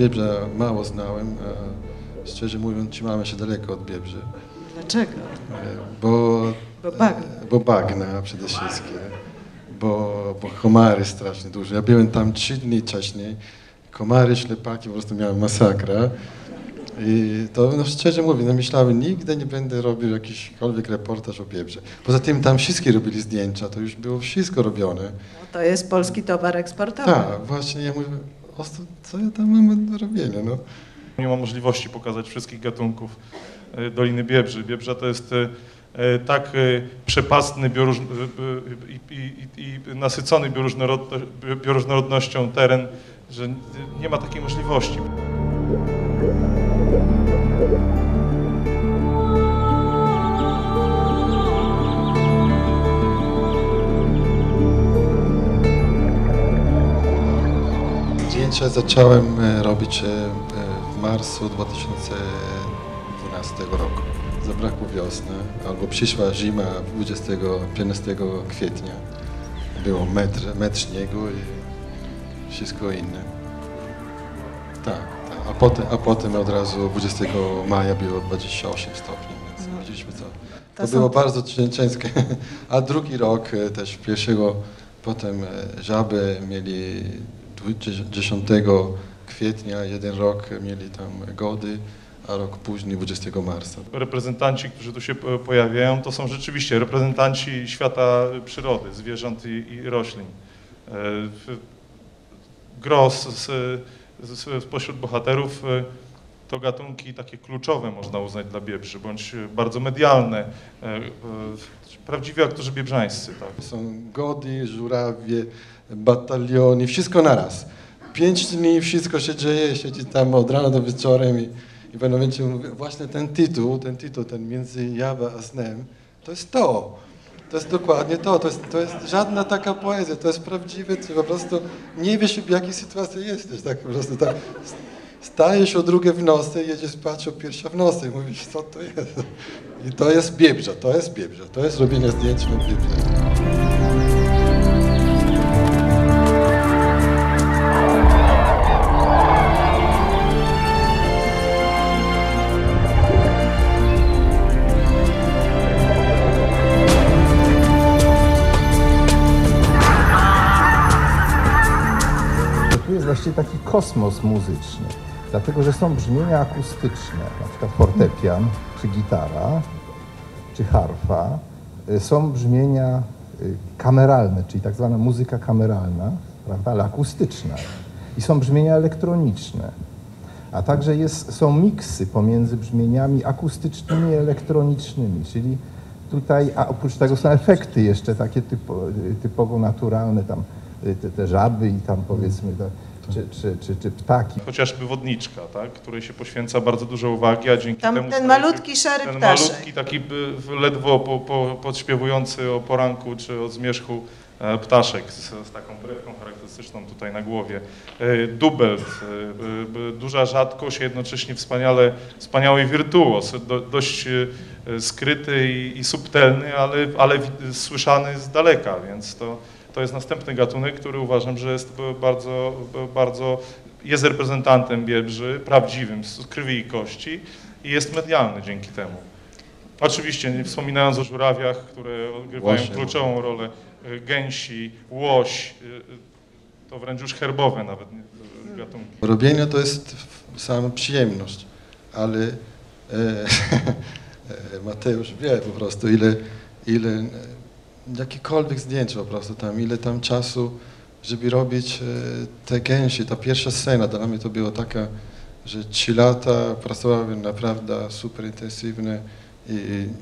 Biebrza mało znałem. Szczerze mówiąc, trzymałem się daleko od Biebrzy, Dlaczego? e, bo, Bo bagna. e, bo bagna przede wszystkim, bo, bo komary strasznie duże. Ja byłem tam trzy dni wcześniej, komary, ślepaki, po prostu miałem masakra. I to no, szczerze mówiąc, no, myślałem, nigdy nie będę robił jakiśkolwiek reportaż o Biebrze. Poza tym tam wszyscy robili zdjęcia, to już było wszystko robione. No, to jest polski towar eksportowy. Tak, właśnie ja mówię, o co, ja tam mam do robienia, no. Nie ma możliwości pokazać wszystkich gatunków e, Doliny Biebrzy. Biebrza to jest e, e, tak przepastny bioróż, i, i, i nasycony bioróżnorodno, bioróżnorodnością teren, że nie ma takiej możliwości. Zdjęcia zacząłem e, robić e, e, w marcu 2012 roku. Zabrakło wiosny, albo przyszła zima 20, 15 kwietnia. Było metr, metr śniegu i wszystko inne. Tak, tak. A, potem, a potem od razu 20 maja było 28 stopni, więc No. widzieliśmy co. To To było bardzo cię- ciężkie. A drugi rok też pierwszego, potem żaby mieli 10 kwietnia, jeden rok mieli tam gody, a rok później 20 marca. Reprezentanci, którzy tu się po- pojawiają, to są rzeczywiście reprezentanci świata przyrody, zwierząt i, i roślin. E, Gros z, z, spośród bohaterów e, to gatunki takie kluczowe można uznać dla Biebrzy, bądź e, bardzo medialne, e, e, prawdziwi aktorzy biebrzańscy. Tak. Są gody, żurawie, bataliony, wszystko naraz. Pięć dni wszystko się dzieje, siedzi tam od rana do wieczorem i, i w pewnym momencie mówię, właśnie ten tytuł, ten tytuł, ten między jawą a snem, to jest to. To jest dokładnie to, to jest, to jest żadna taka poezja, to jest prawdziwe, ty po prostu nie wiesz w jakiej sytuacji jesteś, tak po prostu tak. Stajesz o drugie w nocy, jedziesz spać o pierwsza w nocy i mówisz, co to jest? I to jest biebrza, to jest biebrza, to jest robienie zdjęć na biebrze. Właściwie taki kosmos muzyczny, dlatego że są brzmienia akustyczne, na przykład fortepian, czy gitara, czy harfa. Y, Są brzmienia y, kameralne, czyli tak zwana muzyka kameralna, prawda, ale akustyczna. I są brzmienia elektroniczne. A także jest, są miksy pomiędzy brzmieniami akustycznymi i elektronicznymi, czyli tutaj, a oprócz tego są efekty jeszcze takie typo, typowo naturalne, tam y, te, te żaby i tam powiedzmy, czy, czy, czy, czy ptaki. Chociażby wodniczka, tak, której się poświęca bardzo dużo uwagi, a dzięki Tam temu... ten malutki szary ten ptaszek. malutki, taki ledwo po, po, podśpiewujący o poranku czy o zmierzchu e, ptaszek z, z taką brewką charakterystyczną tutaj na głowie. E, Dubelt, e, duża rzadkość, a jednocześnie wspaniale, wspaniały wirtuos, do, dość skryty i, i subtelny, ale, ale słyszany z daleka, więc to, to jest następny gatunek, który uważam, że jest bardzo, bardzo jest reprezentantem Biebrzy, prawdziwym, z krwi i kości i jest medialny dzięki temu. Oczywiście, nie wspominając o żurawiach, które odgrywają Właśnie. kluczową rolę, y, gęsi, łoś, y, to wręcz już herbowe nawet nie, gatunki. Robienie to jest sama przyjemność, ale e, e, Mateusz wie po prostu ile, ile e, jakiekolwiek zdjęcie po prostu tam, ile tam czasu, żeby robić e, te gęsi. Ta pierwsza scena dla mnie to było taka, że trzy lata pracowałem naprawdę super intensywnie i,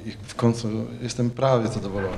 i w końcu jestem prawie zadowolony.